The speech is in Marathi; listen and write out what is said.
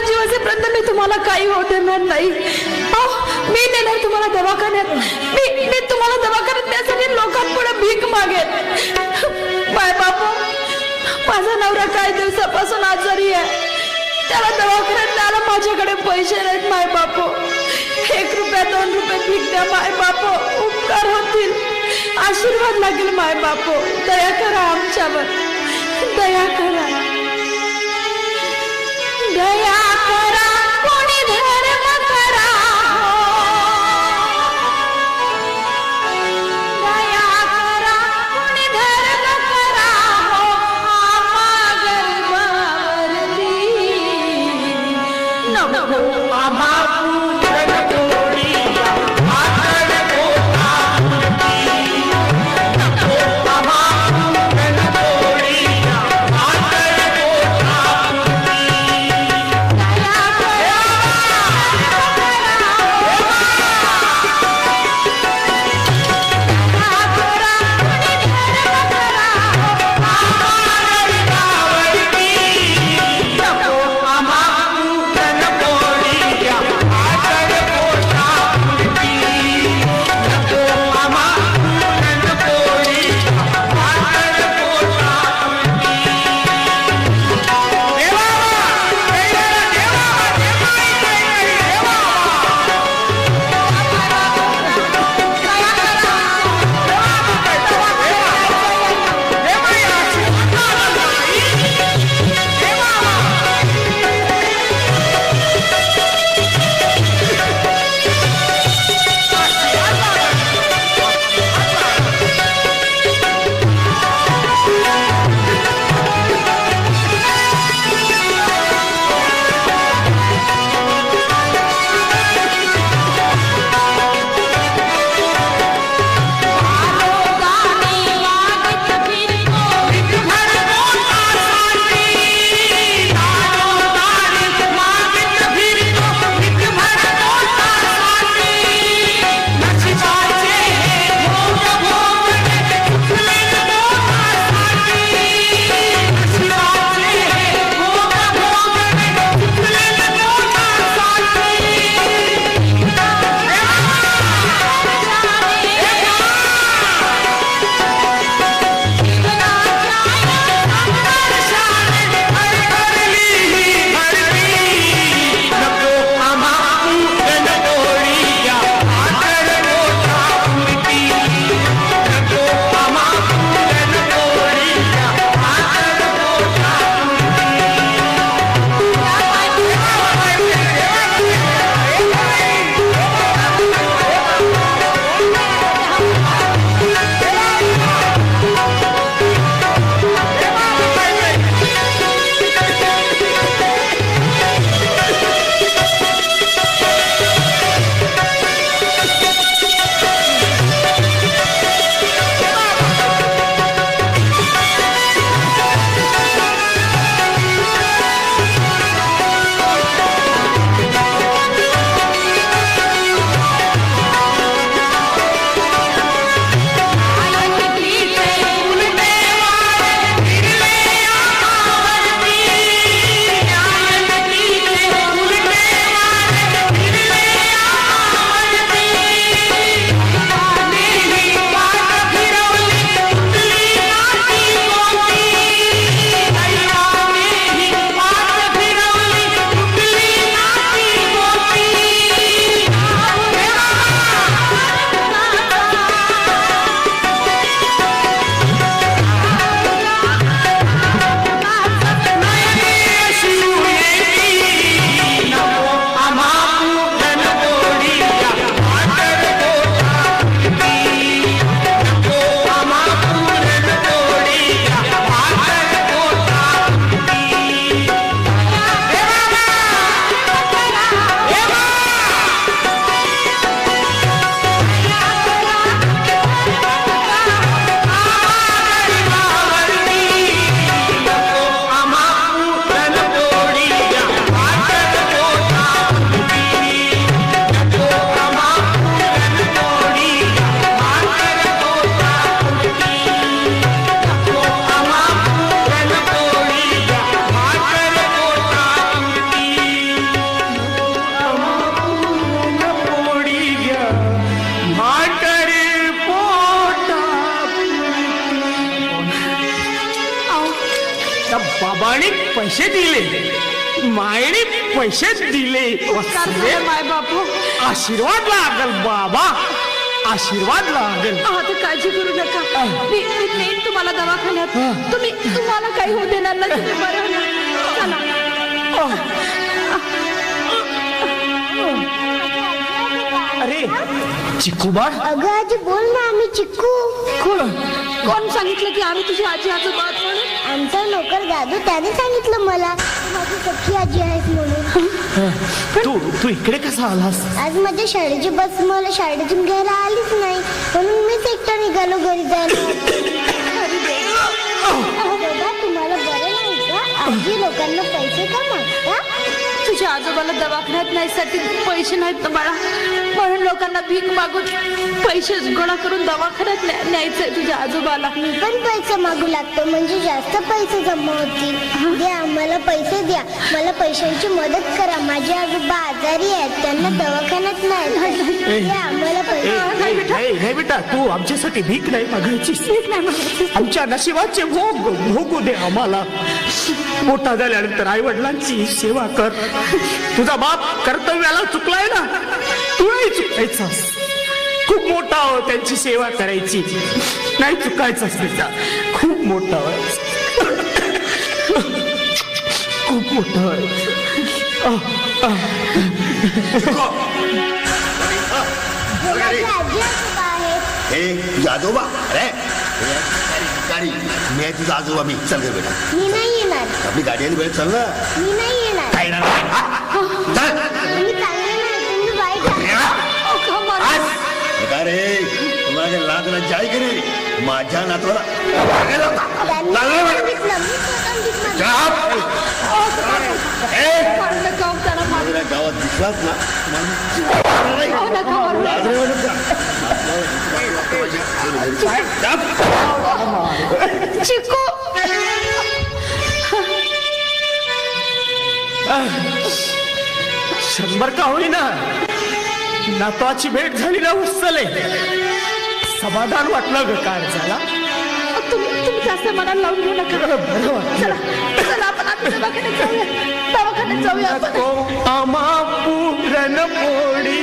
जेव्हा जीव मी तुम्हाला काही होऊ देणार नाही. अहो, मी नेणार तुम्हाला दवाखान्यात. मी मी तुम्हाला दवाखान्यात त्यासाठी लोकांपुढे भीक मागेन. बाय बापू माझा नवरा काही दिवसापासून आजारी आहे. त्याला दवाखान्यात न्यायला माझ्याकडे पैसे नाहीत माय बापू. एक रुपया दोन रुपये भीक द्या माय बापू. उपकार होतील. आशीर्वाद लागेल माय बापू. दया करा आमच्यावर. दया करा. पैसे दिले. मायने पैसे दिले. माय बापू. आशीर्वाद लागल बाबा. आशीर्वाद लागल. आता काळजी करू नका. मी मी नेईन तुम्हाला दवाखान्यात. तुम्ही तुम्हाला काही होऊ देणार नाही. तुम्ही बरं होणार. चला. अरे चिकू बाळ. अगं आजी बोल ना आम्ही चिक्कू. कोण? कोण सांगितलं की आम्ही तुझी आजी आजोबा आहोत म्हणून? आमचा नोकर दादू त्याने सांगितलं मला. तू माझी सख्खी आजी आहेस म्हणून. तू तू इकडे कसा आलास? आज माझ्या शाळेची बस मला शाळेतून घ्यायला आलीच नाही. म्हणून मीच एकटा निघालो घरी जायला. दादा तुम्हाला बरं नाही का? आजी लोकांना पैसे का मागता? तुझ्या आजोबाला दवाखान्यात न्यायसाठी पैसे नाहीत ना बाळा. म्हणून लोकांना भीक मागून पैसे गोळा करून दवाखान्यात न्या- न्यायचंय तुझ्या आजोबाला. मी पण पैसे मागू लागतो म्हणजे जास्त पैसे जमा होतील. द्या मला पैसे द्या. मला पैशांची मदत करा. माझे आजोबा आजारी आहेत त्यांना दवाखान्यात नाही द्या मला पैसे. नाही नाही बेटा तू आमच्यासाठी भीक नाही मागायची भीक नाही मागायची. आमच्या नशिबाचे भोग भोगू दे आम्हाला. मोठा झाल्यानंतर आई वडिलांची सेवा कर. तुझा बाप कर्तव्याला चुकलाय ना? तू नाही चुकायचा खूप मोठा हो त्यांची सेवा करायची. नाही चुकायचं त्याचा खूप मोठा व्हायचं खूप मोठा हे आजोबा आहेत हे तुझा आजोबा अरे हे मी आहे तुझा आजोबा मी. चल गे बेटा. मी नाही येणार आपली गाडी आली वेळ चल ना मी नाही येणार काय येणार नाही? हा? चल. नाही तुम्ही वाईट. अहो? आज. हे काय रे तुम्हाला लाज की नाही माझ्या नातवाला मागायला होता. त्यांनी चाललंय बेटा. सांगितलं, मी स्वतः सांगितलं. जा. अहो, ए, मारू नका, अहो, त्याला मारू तुला गावात दिसलास ना अहो, नका मारू. लाज रे म्हणून जा. जा. चिकू शंभर का होईना? नातवाची भेट झाली ना उचले समाधान वाटलं ग काय झाला तुम्ही तुम्ही जास्त मनाला लावून घेऊ नका. बरं वाटलं. चला चला आपण आता दवाखान्यात जाऊया. दवाखान्यात जाऊया आपण. आमा पूरण पोळी